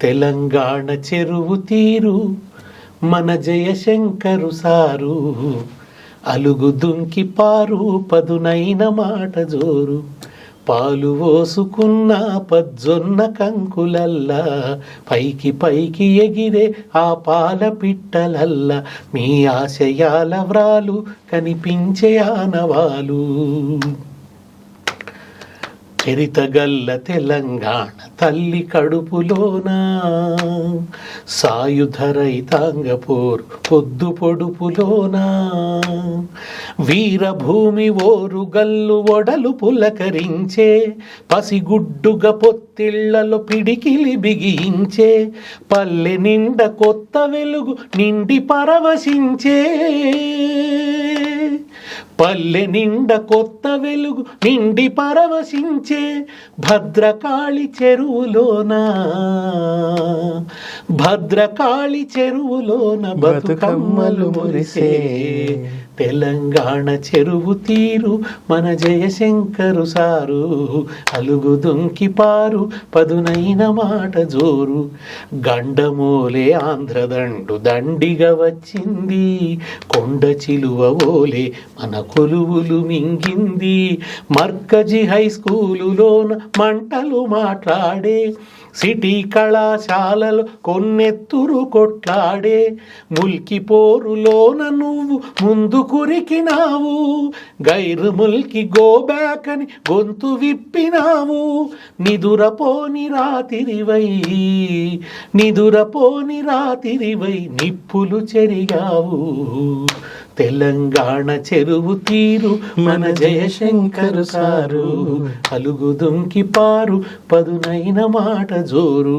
తెలంగాణ చెరువు తీరు మన జయశంకరు సారు. అలుగు దుంకి పారు పదునైన మాట జోరు. పాలు ఓసుకున్న పజ్జొన్న కంకులల్లా. పైకి పైకి ఎగిరే ఆ పాల పిట్టలల్లా. మీ ఆశయాల వ్రాలు కనిపించే ఆనవాలు. చరితగల్ల తెలంగాణ తల్లి కడుపులోన? సాయుధ రైతాంగపోరు పొద్దు పొడుపులోన? వీరభూమి ఓరు గల్లు ఒడలు పులకరించే పసిగుడ్డుగ పొత్తిళ్ళలో పిడికిలి బిగించే పల్లె నిండ కొత్త వెలుగు నిండి పరవశించే. పల్లె నిండ కొత్త వెలుగు నిండి పరవశించే భద్రకాళి చెరువులోన. భద్రకాళి చెరువులోన బతుకమ్మలు మురిసే. తెలంగాణ చెరువు తీరు మన జయశంకరు సారు. అలుగు దుంకి పారు పదునైన మాట జోరు. గండమోలే ఆంధ్రదండు దండిగా వచ్చింది. కొండ చిలువ ఓలే మన కొలువులు మింగింది. మర్కజి హై స్కూలులోన మంటలు మాట్లాడే. సిటీ కళాశాలలు కొన్నెత్తురు కొట్లాడే. ముల్కి పోరులోన నువ్వు ముందు కురికినావు గైరు ముల్కి గోబ్యాక్ అని గొంతు విప్పినావు. నిదురపోని రాతిరివై నిదురపోని రాతిరివై నిప్పులు చెరిగావు. తెలంగాణ చెరువు తీరు మన జయశంకర్ సారు. అలుగుదుంకి పారు పదునైన మాట జోరు.